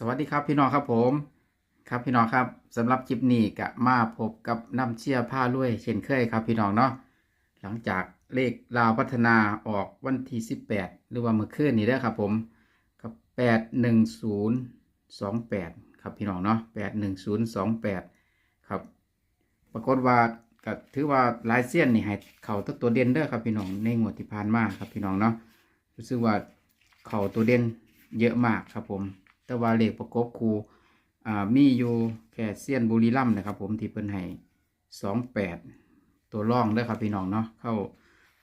สวัสดีครับพี่น้องครับผม ครับพี่น้องครับสำหรับคลิปนี้ก็มาพบกับน้ำเชี่ยผ้าลุยเช่นเคยครับพี่น้องเนาะหลังจากเลขลาวพัฒนาออกวันที่18 หรือว่าเมื่อคืนนี้เด้ครับผมกับ81028 ครับพี่น้องเนาะ81028 ครับ ปรากฏว่าก็ถือว่าลายเสี้ยนนี่ให้เข่าตัวตัวเด่นเด้อครับพี่น้องในงวดที่ผ่านมาครับพี่น้องเนาะรู้สึกว่าเข่าตัวเด่นเยอะมากครับผม แต่ว่าเลขประกบคูอ่ามีอยู่แค่เสี้ยนบุรีรัมนะครับ ผมที่เพิ่นให้สองแปดตัวร่องเด้ครับพี่น้องเนาะเข้า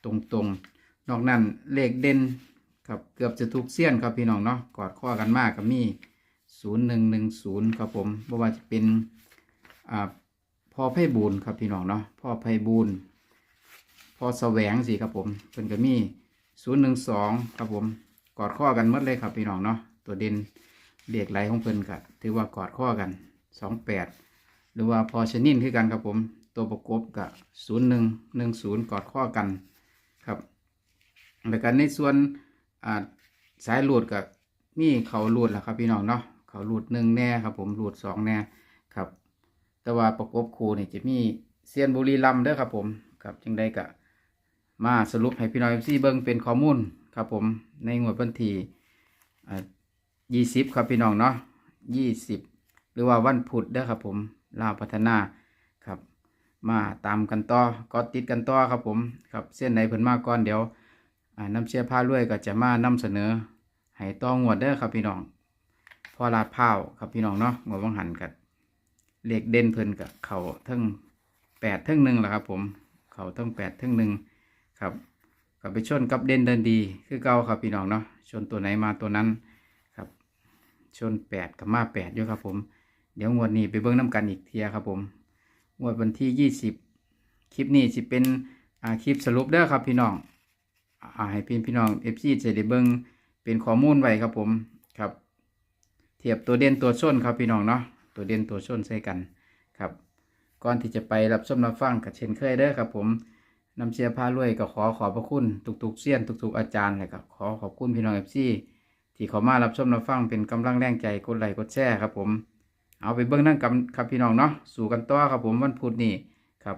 ตรงตรงๆ นอกนั้นเลขเด่นครับเกือบจะทุกเสี้ยนครับพี่น้องเนาะกอดข้อกันมากกับมีศูนย์หนึ่งหนึ่งศูนย์ครับผมเพราะว่าจะเป็นอ่าพ่อไพบูลครับพี่น้องเนาะพ่อไพบูลพ่อแสวงสิครับผมเพิ่นก็มีศูนย์หนึ่งสองครับผมกอดข้อกันมดเลยครับพี่น้องเนาะตัวเด่น เรียกไหลของเพิ่นก็ถือว่ากอดข้อกันสองแปดหรือว่าพอชนินคือกันครับผม ตัวประกบกับศูนย์หนึ่งหนึ่งศูนย์กอดข้อกันครับแล้วกันในส่วนสายหลุดกับนี่เขาหลุดแหละครับพี่น้องเนาะเขาหลุดหนึ่งแน่ครับผมหลุดสองแน่ครับ แต่ว่าประกบคูนี่จะมีเซียนบุรีรัมย์เด้อครับผมครับจึงได้กะมาสรุปให้พี่น้องเอฟซีเบิ้งเป็นข้อมูลครับผมในงวดวันที่ ยี่สิบครับพี่น้องเนาะยี่สิบหรือว่าวันพุธเด้อครับผมลาวพัฒนาครับ มาตามกันต่อก็ติดกันต่อครับผมครับเส้นไหนเพิ่นมากก่อนเดี๋ยวน้ำเชื่อผ้ารวยก็จะมานำเสนอให้ต่องวดเด้อครับพี่น้องพอลาดพร้าครับพี่น้องเนาะงวดวังหันกันเหลขเด่นเพิ่นกับเขาเทั้งแปดเทั้งหนึ่งแหละครับผมเขาเทั้งแปดเทั้งหนึ่งครับกับไปชนกับเด่นเดินดี คือเก่าครับพี่น้องเนาะชนตัวไหนมาตัวนั้น ชนแปดกับมาแปดด้วยครับผม เดี๋ยวงวดนี้ไปเบิ้งน้ำกันอีกเทียครับผม งวดวันที่ยี่สิบคลิปนี้สิเป็นคลิปสรุปเด้อครับพี่น้องอให้พี่พี่น้องเอฟซีจะได้เบิ้งเป็นข้อมูลไว้ครับผมครับ เทียบตัวเด่นตัวส้นครับพี่น้องเนาะตัวเด่นตัวส้นใส่กันครับ ก่อนที่จะไปรับชมรับฟังกับเช่นเคยเด้อครับผมนำเชียร์พารวยก็ขอขอบพระคุณ ทุกๆเสี้ยนทุกๆอาจารย์เลยครับขอขอบคุณพี่น้องเอฟซี ที่เขามารับชมรับฟังเป็นกำลังแรงใจกดไลค์กดแชร์ครับผม เอาไปเบื้องนั่งกันครับพี่น้องเนาะสู่กันต่อครับผมวันพุธนี้ครับ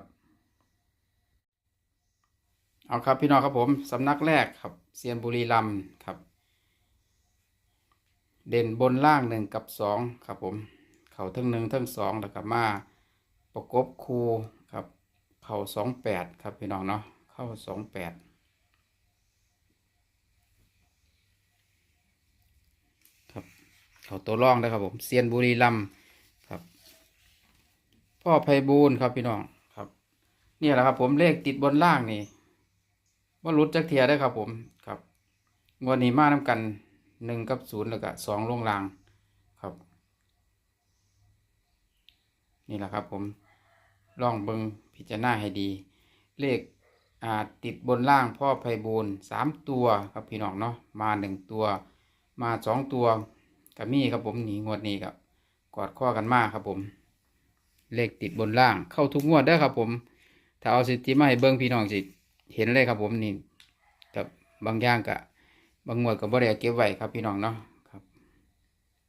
เอาครับพี่น้องครับผมสำนักแรกครับเซียนบุรีรัมครับ เด่นบนล่างหนึ่งกับสองครับผม เข่าทั้งหนึ่งทั้งสองแล้วก็มาประกบคูครับ เข่าสองแปดครับพี่น้องเนาะเข้าสองแปดครับ เข่าตัวร่องนะครับผมเซียนบุรีรัมย์ครับ พ่อไพบูลย์ครับพี่น้องครับเนี่ยแหละครับ ผมเลขติดบนล่างนี่ว่ารุดจักเทียได้ครับผมครับงวดนี้มาน้ำกันหนึ่งกับศูนย์แล้วก็สองลงรางครับ นี่แหละครับผมลองเบิงพิจารณาให้ดี เลขอ่าติดบนล่างพ่อไพบูลย์สามตัวครับพี่น้องเนาะมาหนึ่งตัว มาสองตัว กับมี่ครับผมหนีงวดนี้ครับกอดข้อกันมากครับผม เลขติดบนล่างเข้าทุกงวดได้ครับ ผม ถ้าเอาสิทธิมาให้เบิ้งพี่น้องสิเห็นเลยครับผมนี่กับบางอย่างกะบบางงวดก็บ่ได้เอาเก็บไว้ครับพี่น้องเนาะครับ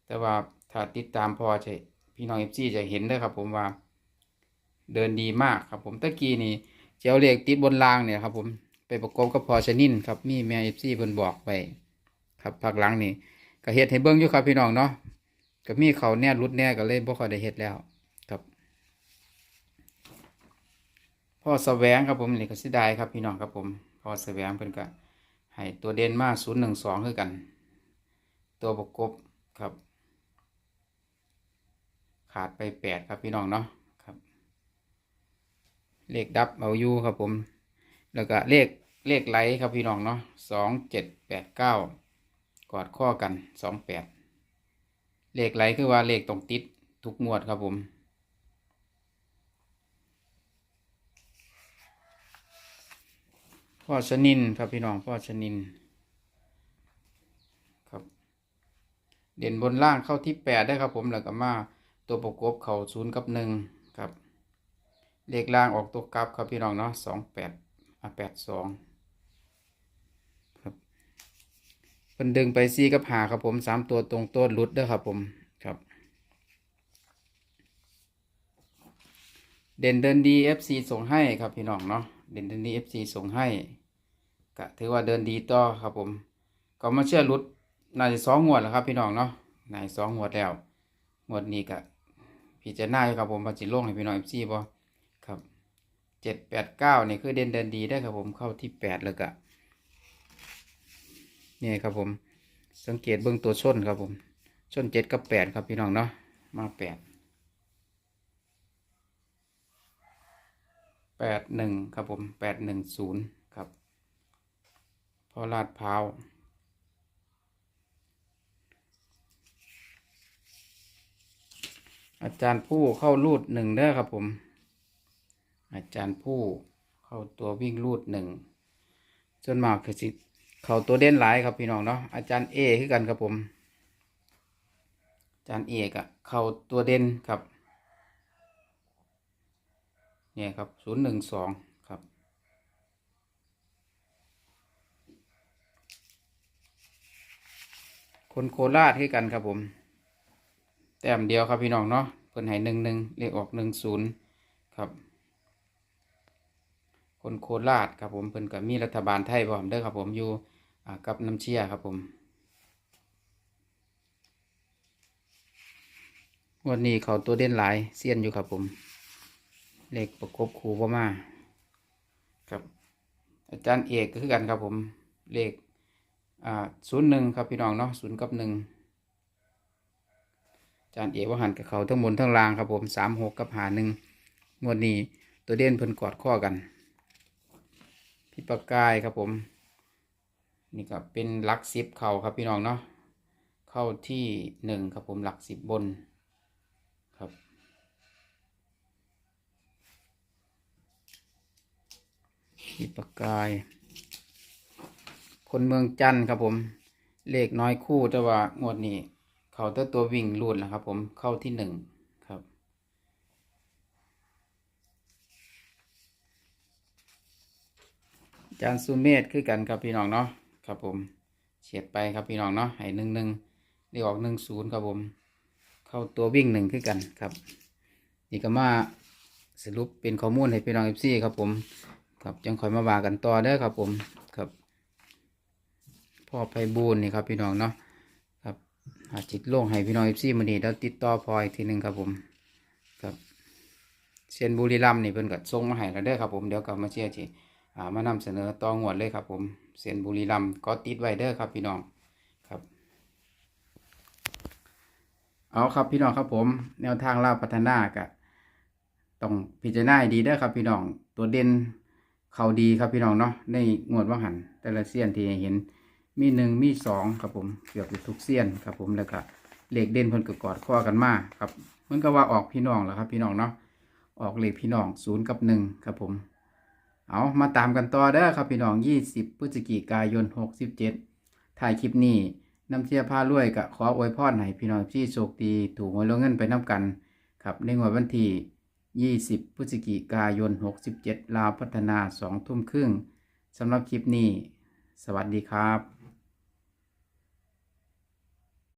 แต่ว่าถ้าติดตามพอจะพี่น้องเอฟซีจะเห็นได้ครับ ผมว่า เดินดีมากครับ ผมตะกี้นี่เจ้าเลขติดบนรางเนี่ยครับ ผมไปประกบกับพอชนินครับมีแม่เอฟซีเพิ่นบอกไว้ครับพักหลังนี่ ก็เฮ็ดให้เบิ่งอยู่ครับพี่น้องเนาะก็มีเขาแน่รุดแน่ก็เลยบ่ค่อยได้เฮ็ดแล้วครับพ่อแสวงครับผมนี่ก็เสิได้ครับพี่น้องครับผมพ่อแสวงเพิ่นก็ให้ตัวเด่นมาศูนย์หนึ่งสองคือกัน ตัวประกบครับ ขาดไปแปดครับพี่น้องเนาะครับ เลขดับเอาอยู่ครับผม แล้วก็เลขเลขไหลครับพี่น้องเนาะสองเจ็ดแปดเก้า กอดข้อกันสองแปดเลขไหลคือว่าเลขตรงติดทุกงวดครับผม พ่อชนินครับพี่น้องพ่อชนินครับ เด่นบนล่างเข้าที่แปดได้ครับผมแล้วก็มาตัวประกบเข่าศูนย์กับหนึ่งครับ เลขล่างออกตัวกลับครับพี่น้องเนาะสองแปดอะแปดสองครับ เป็นดึงไปซีกับหาครับผมสามตัวตรงตัวหลุดเด้อครับผมครับ เด่นเดินดี FC ส่งให้ครับพี่น้องเนาะเด่นเดินดี FC ส่งให้ก็ถือว่าเดินดีต่อครับผม ก็มาเชื่อรุดน่าจะสองงวดแล้วครับพี่น้องเนาะนาจะสองงวดแล้วงวดนี้ก็พิจารณาครับผมว่าจิลงให้พี่น้อง FC บ่ครับเจ็ดแปดเก้านี่คือเด่นเดินดีได้ครับผมเข้าที่แปดแล้วก็ นี่ครับผม สังเกตเบื้องตัวชนครับผมชนเจ็ดกับแปดครับพี่น้องเนาะ มาแปดแปดหนึ่งครับผมแปดหนึ่งศูนย์ครับ พอลาดพร้าวอาจารย์ผู้เข้ารูดหนึ่งเด้อครับผม อาจารย์ผู้เข้าตัววิ่งรูดหนึ่งจนมากคือสิ เขาตัวเด่นหลายครับพี่น้องเนาะอาจารย์เอคือกันครับผม อาจารย์เอกอะเขาตัวเด่นครับเนี่ยครับศูนย์หนึ่งสองครับคนโคราชคือกันครับผม แต้มเดียวครับพี่น้องเนาะเพิ่นให้หนึ่งหนึ่งเลขออกหนึ่งศูนย์ครับ คนโคราชครับผมเพิ่นกับมีรัฐบาลไทยพร้อมเด้อครับผมอยู่กับน้ำเชี่ยครับผมวันนี้เขาตัวเด่นหลายเซียนอยู่ครับผมเลขประกบคูบ่มาครับอาจารย์เอกก็คือกันครับผมเลขอ่าศูนย์หนึ่งครับพี่น้องเนาะศูนย์กับหนึ่งอาจารย์เอกว่าหันกับเขาทั้งบนทั้งล่างครับผมสามหกกับหาหนึ่งงวดนี้ตัวเด่นเพิ่นกอดข้อกัน พี่ประกายครับผม นี่ก็เป็นหลักสิบเข่าครับพี่น้องเนาะเข้าที่หนึ่งครับผมหลักสิบบนครับมีปากกาย คนเมืองจันทร์ครับผม เลขน้อยคู่แต่ว่างวดนี้ เขาตัวตัววิ่งรูดนะครับผมเข้าที่หนึ่งครับ จานซูเมธคือกันครับพี่น้องเนาะครับผมเฉียดไปครับพี่น้องเนาะให้หนึ่งหนึ่งเรียกออกหนึ่งศูนย์ครับผม เข้าตัววิ่งหนึ่งคือกันครับนี่ก็มาสรุปเป็นข้อมูลให้พี่น้องเอฟซีครับผมครับจังคอยมาว่ากันต่อเด้อครับผมครับพ่อไพบูลนี่ครับพี่น้องเนาะครับหาจิตโล่งให้พี่น้องเอฟซีมันนี่แล้วติดต่อพออีกทีหนึ่งครับผมครับเซียนบุรีรัมย์นี่เพิ่นก็ส่งมาให้แล้วเด้อครับผมเดี๋ยวกลับมาเชียร์จีอ่ามานำเสนอต่องวดเลยครับผมเซียนบุรีรัมก็ติดไว้เด้อครับพี่น้องครับ เอาครับพี่น้องครับผม แนวทางล่าพัฒนากะต้องพิจารณาดีเด้อครับพี่น้องตัวเด่นเขาดีครับพี่น้องเนาะในงวดว่าหันแต่ละเสี้ยนที่เห็นมีหนึ่งมีสองครับผมเกือบทุกเสี้ยนครับผมแล้วก็เลขเด่นเพิ่นก็กอดข้อกันมาครับมันก็ว่าออกพี่น้องแล้วครับพี่น้องเนาะออกเลขพี่น้องศูนย์กับหนึ่งครับผม เอามาตามกันต่อเด้อครับพี่น้องยี่สิบพฤศจิกายนหกสิบเจ็ดถ่ายคลิปนี้น้ำเทียผ้ารวยกับขออวยพรให้พี่น้องที่โชคดีถูกหวยรวยเงินไปน้ำกัน ครับในงวดวันที่ 20 พฤศจิกายน 67 ลาวพัฒนา 2 ทุ่มครึ่งสำหรับคลิปนี้ สวัสดีครับ